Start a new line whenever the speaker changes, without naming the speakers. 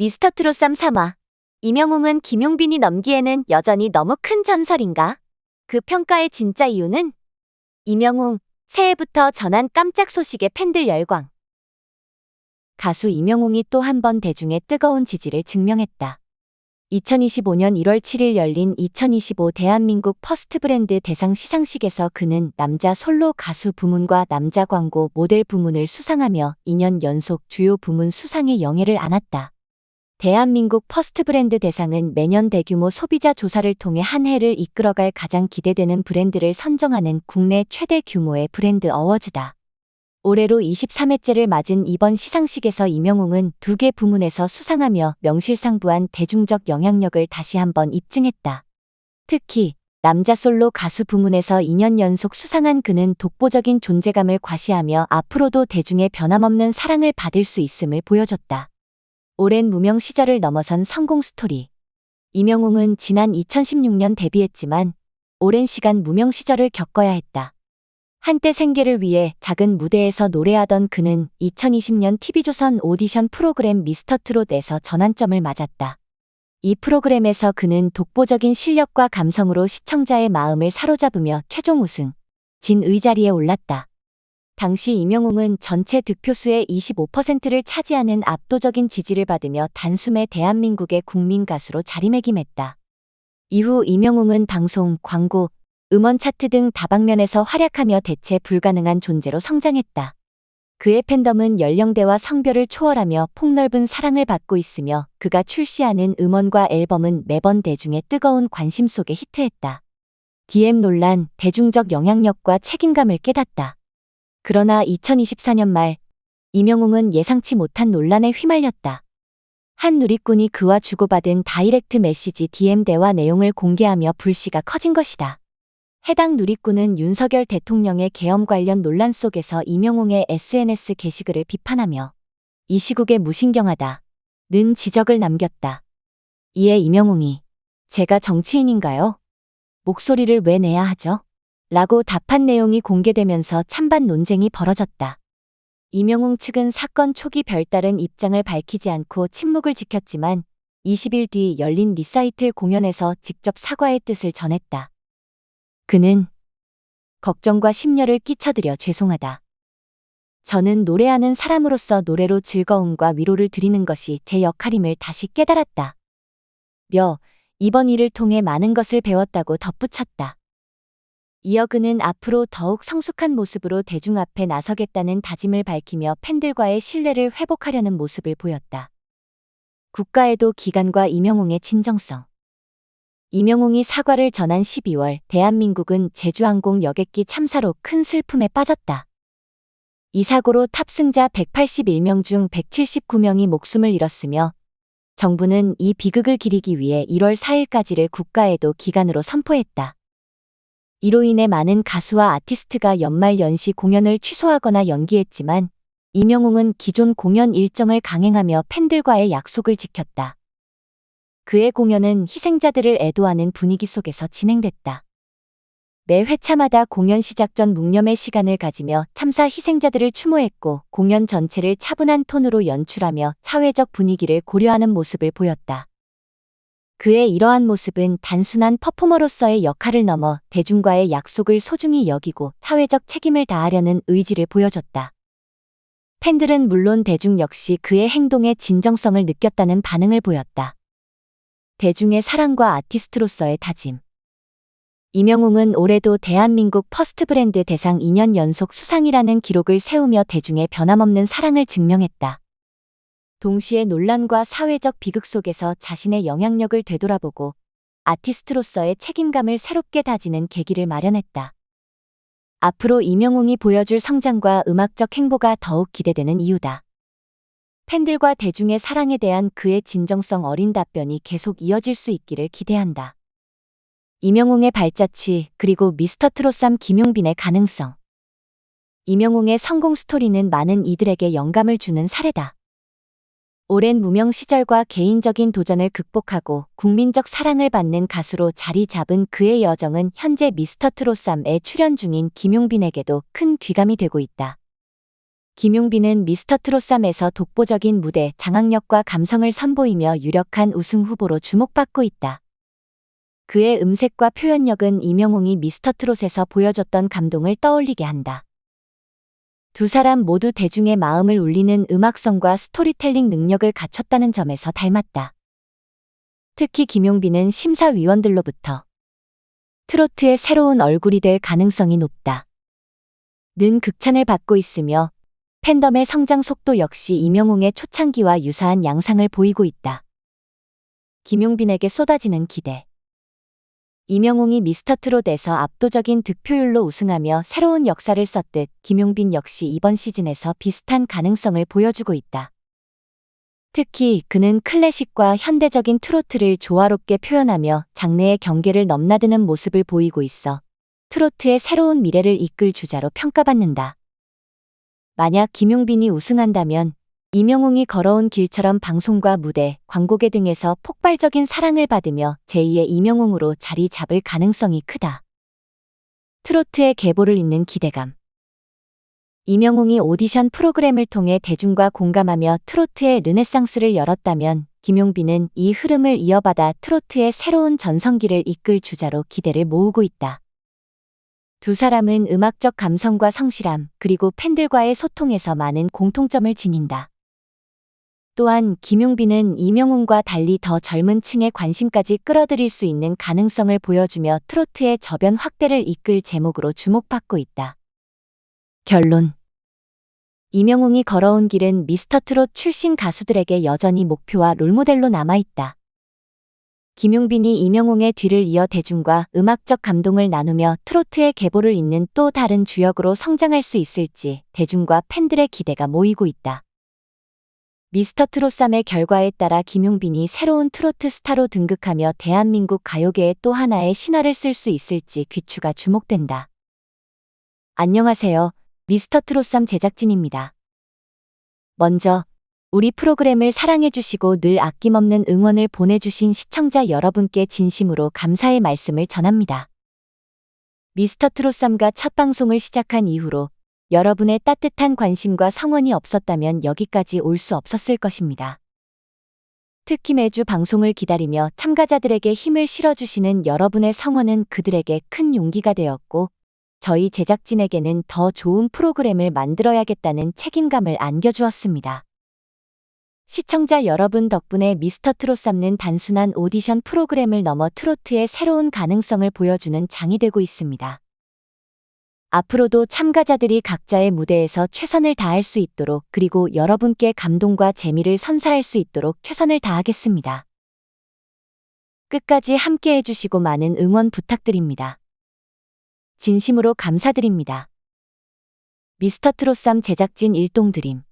미스터 트롯삼 3화. 이명웅은 김용빈이 넘기에는 여전히 너무 큰 전설인가? 그 평가의 진짜 이유는? 이명웅, 새해부터 전한 깜짝 소식에 팬들 열광. 가수 이명웅이 또 한 번 대중의 뜨거운 지지를 증명했다. 2025년 1월 7일 열린 2025 대한민국 퍼스트 브랜드 대상 시상식에서 그는 남자 솔로 가수 부문과 남자 광고 모델 부문을 수상하며 2년 연속 주요 부문 수상의 영예를 안았다. 대한민국 퍼스트 브랜드 대상은 매년 대규모 소비자 조사를 통해 한 해를 이끌어갈 가장 기대되는 브랜드를 선정하는 국내 최대 규모의 브랜드 어워즈다. 올해로 23회째를 맞은 이번 시상식에서 이명웅은 두 개 부문에서 수상하며 명실상부한 대중적 영향력을 다시 한번 입증했다. 특히 남자 솔로 가수 부문에서 2년 연속 수상한 그는 독보적인 존재감을 과시하며 앞으로도 대중의 변함없는 사랑을 받을 수 있음을 보여줬다. 오랜 무명 시절을 넘어선 성공 스토리. 이명웅은 지난 2016년 데뷔했지만 오랜 시간 무명 시절을 겪어야 했다. 한때 생계를 위해 작은 무대에서 노래하던 그는 2020년 TV조선 오디션 프로그램 미스터 트롯에서 전환점을 맞았다. 이 프로그램에서 그는 독보적인 실력과 감성으로 시청자의 마음을 사로잡으며 최종 우승, 진 의자리에 올랐다. 당시 이명웅은 전체 득표수의 25%를 차지하는 압도적인 지지를 받으며 단숨에 대한민국의 국민 가수로 자리매김했다. 이후 이명웅은 방송, 광고, 음원 차트 등 다방면에서 활약하며 대체 불가능한 존재로 성장했다. 그의 팬덤은 연령대와 성별을 초월하며 폭넓은 사랑을 받고 있으며 그가 출시하는 음원과 앨범은 매번 대중의 뜨거운 관심 속에 히트했다. DM 논란, 대중적 영향력과 책임감을 깨닫다. 그러나 2024년 말 이명웅은 예상치 못한 논란에 휘말렸다. 한 누리꾼이 그와 주고받은 다이렉트 메시지 DM 대화 내용을 공개하며 불씨가 커진 것이다. 해당 누리꾼은 윤석열 대통령의 계엄 관련 논란 속에서 이명웅의 SNS 게시글을 비판하며 이 시국에 무신경하다. 는 지적을 남겼다. 이에 이명웅이 제가 정치인인가요? 목소리를 왜 내야 하죠? 라고 답한 내용이 공개되면서 찬반 논쟁이 벌어졌다. 이명웅 측은 사건 초기 별다른 입장을 밝히지 않고 침묵을 지켰지만 20일 뒤 열린 리사이틀 공연에서 직접 사과의 뜻을 전했다. 그는 걱정과 심려를 끼쳐드려 죄송하다. 저는 노래하는 사람으로서 노래로 즐거움과 위로를 드리는 것이 제 역할임을 다시 깨달았다. 며 이번 일을 통해 많은 것을 배웠다고 덧붙였다. 이어 그는 앞으로 더욱 성숙한 모습으로 대중 앞에 나서겠다는 다짐을 밝히며 팬들과의 신뢰를 회복하려는 모습을 보였다. 국가에도 기관과 이명웅의 진정성. 이명웅이 사과를 전한 12월 대한민국은 제주항공 여객기 참사로 큰 슬픔에 빠졌다. 이 사고로 탑승자 181명 중 179명이 목숨을 잃었으며 정부는 이 비극을 기리기 위해 1월 4일까지를 국가에도 기간으로 선포했다. 이로 인해 많은 가수와 아티스트가 연말 연시 공연을 취소하거나 연기했지만 이명웅은 기존 공연 일정을 강행하며 팬들과의 약속을 지켰다. 그의 공연은 희생자들을 애도하는 분위기 속에서 진행됐다. 매 회차마다 공연 시작 전 묵념의 시간을 가지며 참사 희생자들을 추모했고 공연 전체를 차분한 톤으로 연출하며 사회적 분위기를 고려하는 모습을 보였다. 그의 이러한 모습은 단순한 퍼포머로서의 역할을 넘어 대중과의 약속을 소중히 여기고 사회적 책임을 다하려는 의지를 보여줬다. 팬들은 물론 대중 역시 그의 행동에 진정성을 느꼈다는 반응을 보였다. 대중의 사랑과 아티스트로서의 다짐. 이명웅은 올해도 대한민국 퍼스트 브랜드 대상 2년 연속 수상이라는 기록을 세우며 대중의 변함없는 사랑을 증명했다. 동시에 논란과 사회적 비극 속에서 자신의 영향력을 되돌아보고 아티스트로서의 책임감을 새롭게 다지는 계기를 마련했다. 앞으로 이명웅이 보여줄 성장과 음악적 행보가 더욱 기대되는 이유다. 팬들과 대중의 사랑에 대한 그의 진정성 어린 답변이 계속 이어질 수 있기를 기대한다. 이명웅의 발자취 그리고 미스터 트롯삼 김용빈의 가능성. 이명웅의 성공 스토리는 많은 이들에게 영감을 주는 사례다. 오랜 무명 시절과 개인적인 도전을 극복하고 국민적 사랑을 받는 가수로 자리 잡은 그의 여정은 현재 미스터 트롯삼에 출연 중인 김용빈에게도 큰 귀감이 되고 있다. 김용빈은 미스터 트롯삼에서 독보적인 무대, 장악력과 감성을 선보이며 유력한 우승 후보로 주목받고 있다. 그의 음색과 표현력은 이명웅이 미스터 트롯에서 보여줬던 감동을 떠올리게 한다. 두 사람 모두 대중의 마음을 울리는 음악성과 스토리텔링 능력을 갖췄다는 점에서 닮았다. 특히 김용빈은 심사위원들로부터 트로트의 새로운 얼굴이 될 가능성이 높다. 는 극찬을 받고 있으며 팬덤의 성장 속도 역시 이명웅의 초창기와 유사한 양상을 보이고 있다. 김용빈에게 쏟아지는 기대. 이명웅이 미스터 트롯에서 압도적인 득표율로 우승하며 새로운 역사를 썼듯 김용빈 역시 이번 시즌에서 비슷한 가능성을 보여주고 있다. 특히 그는 클래식과 현대적인 트로트를 조화롭게 표현하며 장르의 경계를 넘나드는 모습을 보이고 있어 트로트의 새로운 미래를 이끌 주자로 평가받는다. 만약 김용빈이 우승한다면 이명웅이 걸어온 길처럼 방송과 무대, 광고계 등에서 폭발적인 사랑을 받으며 제2의 이명웅으로 자리 잡을 가능성이 크다. 트로트의 계보를 잇는 기대감. 이명웅이 오디션 프로그램을 통해 대중과 공감하며 트로트의 르네상스를 열었다면 김용빈은 이 흐름을 이어받아 트로트의 새로운 전성기를 이끌 주자로 기대를 모으고 있다. 두 사람은 음악적 감성과 성실함, 그리고 팬들과의 소통에서 많은 공통점을 지닌다. 또한 김용빈은 이명웅과 달리 더 젊은 층의 관심까지 끌어들일 수 있는 가능성을 보여주며 트로트의 저변 확대를 이끌 제목으로 주목받고 있다. 결론 이명웅이 걸어온 길은 미스터 트롯 출신 가수들에게 여전히 목표와 롤모델로 남아있다. 김용빈이 이명웅의 뒤를 이어 대중과 음악적 감동을 나누며 트로트의 계보를 잇는 또 다른 주역으로 성장할 수 있을지 대중과 팬들의 기대가 모이고 있다. 미스터 트롯3의 결과에 따라 김용빈이 새로운 트로트 스타로 등극하며 대한민국 가요계의 또 하나의 신화를 쓸 수 있을지 귀추가 주목된다. 안녕하세요. 미스터 트롯3 제작진입니다. 먼저 우리 프로그램을 사랑해주시고 늘 아낌없는 응원을 보내주신 시청자 여러분께 진심으로 감사의 말씀을 전합니다. 미스터 트롯3가 첫 방송을 시작한 이후로 여러분의 따뜻한 관심과 성원이 없었다면 여기까지 올 수 없었을 것입니다. 특히 매주 방송을 기다리며 참가자들에게 힘을 실어주시는 여러분의 성원은 그들에게 큰 용기가 되었고, 저희 제작진에게는 더 좋은 프로그램을 만들어야겠다는 책임감을 안겨주었습니다. 시청자 여러분 덕분에 미스터 트롯 삼는 단순한 오디션 프로그램을 넘어 트로트의 새로운 가능성을 보여주는 장이 되고 있습니다. 앞으로도 참가자들이 각자의 무대에서 최선을 다할 수 있도록 그리고 여러분께 감동과 재미를 선사할 수 있도록 최선을 다하겠습니다. 끝까지 함께 해주시고 많은 응원 부탁드립니다. 진심으로 감사드립니다. 미스터 트롯3 제작진 일동 드림